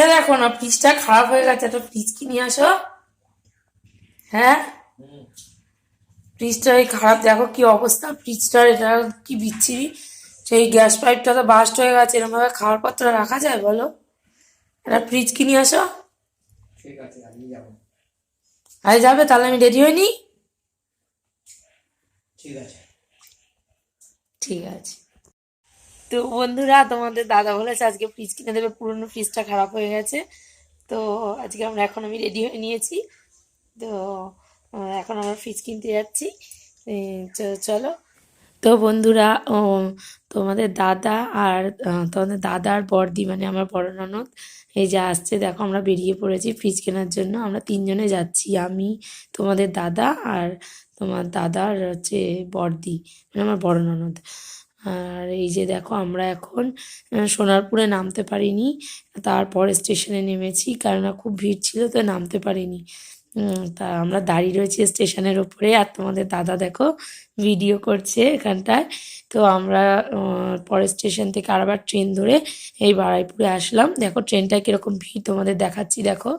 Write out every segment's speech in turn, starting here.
এ দেখো না ফ্রিজটা খারাপ হয়ে গেছে একটা ফ্রিজ কিনে আসো? হ্যাঁ? ফ্রিজটা এই খারাপ দেখো কি অবস্থা ফ্রিজটার এটা কি বিচ্ছিরি? সেই গ্যাস পাইপটা তো বাস্ট হয়ে গেছে এরকম ভাবে খাবার পাত্র রাখা যায় বলো? একটা ফ্রিজ কিনে আসো? ঠিক আছে আমি যাব। আজ যাবে তাহলে আমি রেডি হইনি? ঠিক আছে। ঠিক আছে। তো বন্ধুরা, তোমাদের দাদা বলেছে আজকে ফ্রিজ কিনে দেবে, পুরনো ফ্রিজটা খারাপ হয়ে গেছে। তো আজকে আমরা এখন আমি রেডি হয়ে নিয়েছি। তো এখন আমরা ফ্রিজ কিনতে যাচ্ছি। চলো। তো বন্ধুরা তোমাদের দাদা আর তোমাদের দাদা আর বড়দি মানে আমার বড় ননদ, এই যে আসছে, দেখো আমরা বেরিয়ে পড়েছি ফ্রিজ কেনার জন্য। আমরা তিনজনে যাচ্ছি, আমি, তোমাদের দাদা আর তোমার দাদার হচ্ছে বড়দি মানে আমার বড় ননদ। আর এই যে দেখো, আমরা এখন সোনারপুরে নামতে পারিনি। তারপর স্টেশনে নেমেছি, কেননা খুব ভিড় ছিল, তো নামতে পারিনি। তা আমরা দাঁড়িয়ে রয়েছি স্টেশনের ওপরে, আর তোমাদের দাদা দেখো ভিডিও করছে এখানটায়। তো আমরা পরের স্টেশন থেকে আবার ট্রেন ধরে এই বারাইপুরে আসলাম। দেখো, ট্রেনটায় কীরকম ভিড় তোমাদের দেখাচ্ছি, দেখো।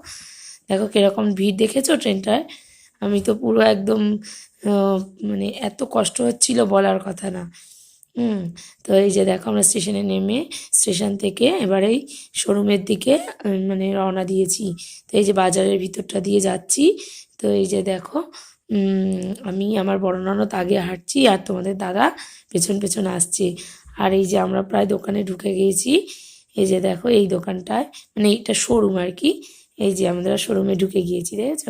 দেখো, কীরকম ভিড় দেখেছ ট্রেনটায়? আমি তো পুরো একদম মানে এত কষ্ট হচ্ছিল বলার কথা না। হুম, তো এই যে দেখো আমরা স্টেশনে নেমে স্টেশন থেকে এবারেই শোরুমের দিকে মানে রওনা দিয়েছি। তো এই যে বাজারের ভিতরটা দিয়ে যাচ্ছি। তো এই যে দেখো আমি, আমার বড় ননদ আগে হাঁটছি আর তোমাদের দাদা পেছন পেছন আসছে। আর এই যে আমরা প্রায় দোকানে ঢুকে গিয়েছি। এই যে দেখো, এই দোকানটায় মানে এইটা শোরুম আর কি। এই যে আমরা শোরুমে ঢুকে গিয়েছি, দেখেছ?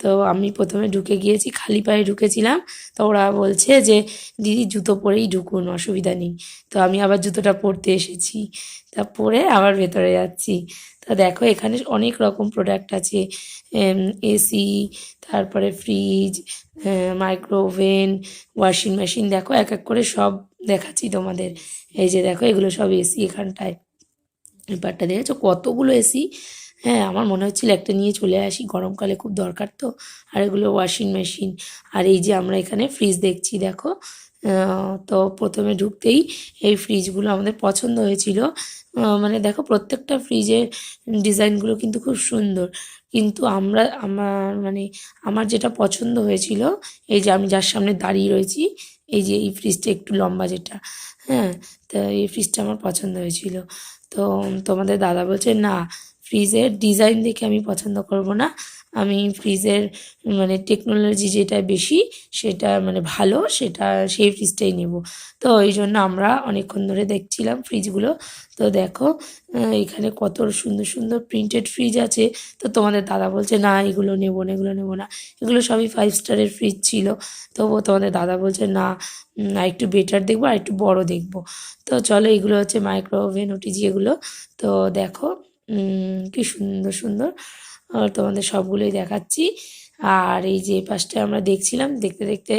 তো আমি প্রথমে ঢুকে গিয়েছি, খালি পায়ে ঢুকেছিলাম। তো ওরা বলছে যে, দিদি, জুতো পরেই ঢুকুন, অসুবিধা নেই। তো আমি আবার জুতোটা পরতে এসেছি। তা পরে আবার ভেতরে যাচ্ছি। তা দেখো, এখানে অনেক রকম প্রোডাক্ট আছে। এসি, তারপরে fridge micro oven washing machine দেখো, এক এক করে সব দেখাচ্ছি তোমাদের। এই যে দেখো, এগুলো সব এসি এখানটায়। ব্যাপারটা দেখেছ? কতগুলো এসি? হ্যাঁ আমার মনে হচ্ছিল একটা নিয়ে চলে আসি, গরমকালে খুব দরকার তো। আর এগুলো ওয়াশিং মেশিন আর এই যে আমরা এখানে ফ্রিজ দেখছি, দেখো। তো প্রথমে ঢুকতেই এই ফ্রিজগুলো আমাদের পছন্দ হয়েছিল। মানে দেখো, প্রত্যেকটা ফ্রিজের ডিজাইনগুলো কিন্তু খুব সুন্দর। কিন্তু আমরা, আমার মানে আমার যেটা পছন্দ হয়েছিল, এই যে আমি যার সামনে দাঁড়িয়ে রয়েছি, এই যে এই ফ্রিজটা একটু লম্বা যেটা হ্যাঁ তো এই ফ্রিজটা আমার পছন্দ হয়েছিল। তো তোমাদের দাদা বলছে, না ফ্রিজের ডিজাইন দেখে আমি পছন্দ করব না। আমি ফ্রিজের মানে টেকনোলজি যেটা বেশি, সেটা মানে ভালো, সেটা সেই ফ্রিজটাই নেব। তো এই জন্য আমরা অনেকক্ষণ ধরে দেখছিলাম ফ্রিজগুলো। তো দেখো এখানে কত সুন্দর সুন্দর প্রিন্টেড ফ্রিজ আছে। তো তোমাদের দাদা বলছে, না, এগুলো নেব না, এগুলো নেব না। এগুলো সবই ফাইভ স্টারের ফ্রিজ ছিল। তবুও তোমাদের দাদা বলছে, না আর একটু বেটার দেখব, আর একটু বড় দেখব। তো চলো, এগুলো হচ্ছে মাইক্রো ওভেন ওটিজি এগুলো তো দেখো কি সুন্দর সুন্দর। তোমাদের সবগুলোই দেখাচ্ছি। আর এই যে পাশটা আমরা দেখছিলাম, দেখতে দেখতে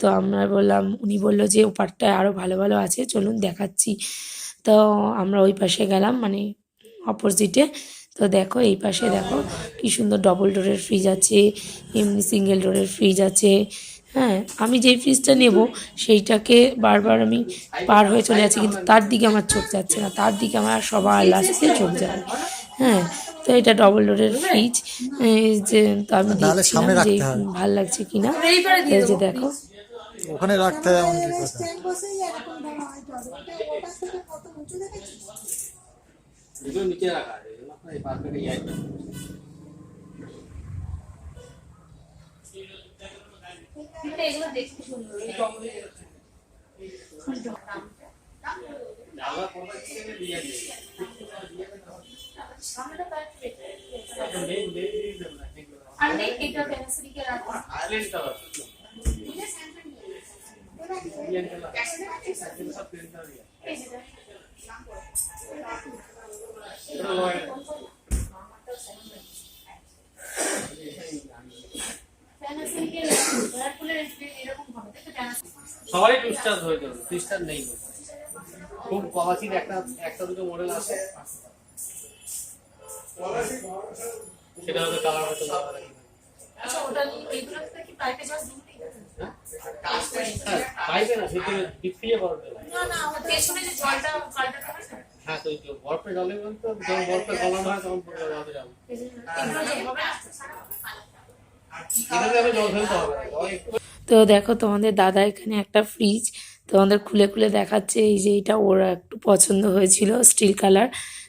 তো আমরা বললাম, উনি বলল যে ও ওপারটায় আরও ভালো ভালো আছে, চলুন দেখাচ্ছি। তো আমরা ওই পাশে গেলাম মানে অপোজিটে। তো দেখো, এই পাশে দেখো, কি সুন্দর ডবল ডোরের ফ্রিজ আছে, এমনি সিঙ্গেল ডোরের ফ্রিজ আছে। হ্যাঁ আমি যেই ফ্রিজটা নেব সেইটাকে বারবার আমি পার হয়ে চলে যাচ্ছি কিন্তু তার দিকে আমার চোখ যাচ্ছে না তার দিকে আমার সবার লাস্টে চোখ যাবে হ্যাঁ তো এটা ডবল ডোরের ফ্রিজ যে তো আমি দেখছিলাম যে ভালো লাগছে কিনা এই যে দেখো। ওখানে রাখতে হয় এমন কি কথা। এগুলো নিচে রাখা আছে এই পাশে আছে। জানলা কোনটা থেকে দিয়ে আছে? এটা main, main reason না, এগুলো। Island tower। Indian tower। এগুলো সব plain tower ই আছে। এগুলো lower। সবাই টু স্টার হয়ে যাবে থ্রি স্টার নেই। খুব কমাচির একটা একটা দুটো মডেল আছে। সেটা হয়তো কালার হয়তো না হয়। না তো বরফে জলে বলতো যখন বরফে গলানো হয় তখন যাব। তো দেখো তোমাদের দাদা এখানে একটা ফ্রিজ তোমাদের খুলে খুলে দেখাচ্ছে, এই যে এটা ওর একটু পছন্দ হয়েছিল স্টিল কালার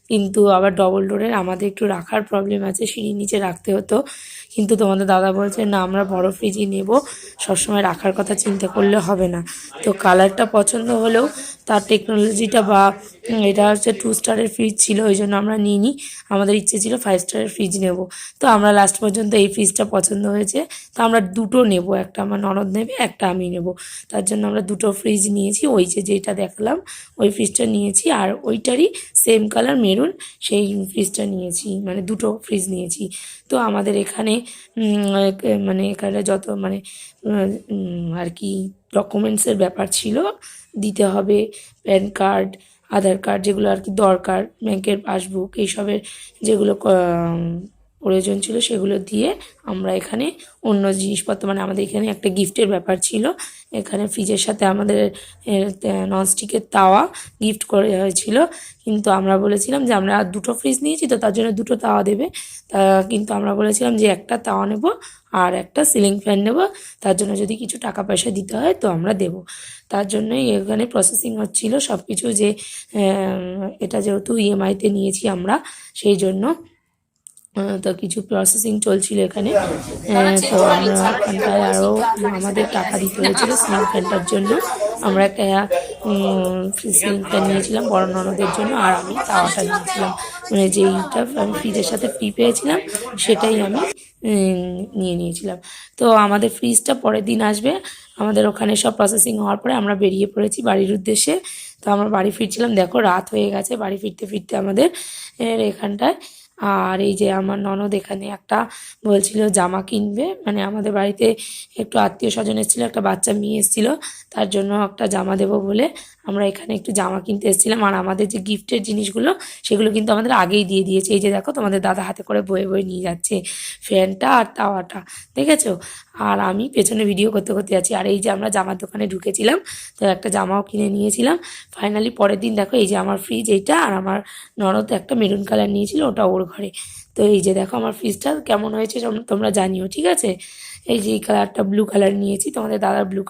কিন্তু আবার ডবল ডোরের আমাদের একটু রাখার প্রবলেম আছে, সিঁড়ির নিচে রাখতে হতো। কিন্তু তোমাদের দাদা বলছে, না, আমরা বড় ফ্রিজই নেব। সবসময় রাখার কথা চিন্তা করলে হবে না। তো কালারটা পছন্দ হলেও তার টেকনোলজিটা বা এটা হচ্ছে টু স্টারের ফ্রিজ ছিল, ওই জন্য আমরা নিইনি। আমাদের ইচ্ছে ছিল ফাইভ স্টারের ফ্রিজ নেব। তো আমরা লাস্ট পর্যন্ত এই ফ্রিজটা পছন্দ হয়েছে। তো আমরা দুটো নেব, একটা আমার ননদ নেবে, একটা আমি নেব। তার জন্য আমরা দুটো ফ্রিজ নিয়েছি, ওই যে যেটা দেখলাম, ওই ফ্রিজটা নিয়েছি। আর ওইটারই সেম কালার মেরুন সেই ফ্রিজটা নিয়েছি মানে দুটো ফ্রিজ নিয়েছি। তো আমাদের এখানে মানে এখানে যত মানে আর কি ডকুমেন্টসের ব্যাপার ছিল, দিতে হবে প্যান কার্ড আধার কার্ড যেগুলো আর কি দরকার ব্যাংকের পাসবুক এইসবের যেগুলো প্রয়োজন ছিল সেগুলো দিয়ে আমরা এখানে অন্য জিনিসপত্র মানে আমাদের এখানে একটা গিফটের ব্যাপার ছিল। এখানে ফ্রিজের সাথে আমাদের ননস্টিকের তাওয়া গিফট করে হয়েছিল। কিন্তু আমরা বলেছিলাম যে আমরা দুটো ফ্রিজ নিয়েছি তো তার জন্য দুটো তাওয়া দেবে। তা কিন্তু আমরা বলেছিলাম যে একটা তাওয়া নেব আর একটা সিলিং ফ্যান নেব। তার জন্য যদি কিছু টাকা পয়সা দিতে হয় তো আমরা দেব। তার জন্যই এখানে প্রসেসিং হচ্ছিল সব কিছু যে এটা যেহেতু ইএমআইতে নিয়েছি আমরা, সেই জন্য তো কিছু প্রসেসিং চলছিল এখানে। আহ, তো আমরা ওখানটায় আরও আমাদের টাকা দিতে হয়েছিল সিলিং ফ্যানটার জন্য। আমরা একটা সিলিং ফ্যান নিয়েছিলাম বড় ননদের জন্য আর আমি তাওয়াটা নিয়েছিলাম। মানে যেইটা আমি ফ্রিজের সাথে ফ্রি পেয়েছিলাম সেটাই আমি নিয়ে নিয়েছিলাম। তো আমাদের ফ্রিজটা পরের দিন আসবে। আমাদের ওখানে সব প্রসেসিং হওয়ার পরে আমরা বেরিয়ে পড়েছি বাড়ির উদ্দেশ্যে। তো আমরা বাড়ি ফিরছিলাম দেখো রাত হয়ে গেছে বাড়ি ফিরতে ফিরতে আমাদের এর এখানটায় আর এই যে আমার ননদ এখানে একটা বলছিল, জামা কিনবে। মানে আমাদের বাড়িতে একটু আত্মীয় স্বজন এসেছিল, একটা বাচ্চা মেয়ে এসেছিল, তার জন্য একটা জামা দেবো বলে আমরা এখানে একটু জামা কিনতে এসেছিলাম আর আমাদের যে গিফটের জিনিসগুলো, সেগুলো কিন্তু আমাদের আগেই দিয়ে দিয়েছে। এই যে দেখো, তোমাদের দাদা হাতে করে বয়ে বয়ে নিয়ে যাচ্ছে ফ্যানটা আর তাওয়াটা, দেখেছ? আর আমি পেছনে ভিডিও করতে করতে যাচ্ছি। আর এই যে আমরা জামার দোকানে ঢুকেছিলাম, তো একটা জামাও কিনে নিয়েছিলাম। ফাইনালি পরের দিন দেখো, এই যে আমার ফ্রিজ এইটা আর আমার নরদ একটা মেরুন কালার নিয়েছিল, ওটা ওর ঘরে। তো এই যে দেখো, আমার ফ্রিজটা কেমন হয়েছে তোমরা জানিও, ঠিক আছে? এই যে এই কালারটা ব্লু কালার নিয়েছি। তোমাদের দাদার ব্লু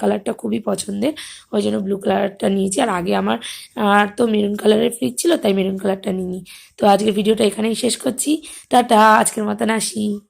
কালারটা খুবই পছন্দের। ওই জন্য ব্লু কালারটা নিয়েছি। আর আগে আমার, আর তো মেরুন কালারের ফ্রিজ ছিল, তাই মেরুন কালারটা নিই তো আজকের ভিডিওটা এখানেই শেষ করছি। টাটা, আজকের মতন আসি।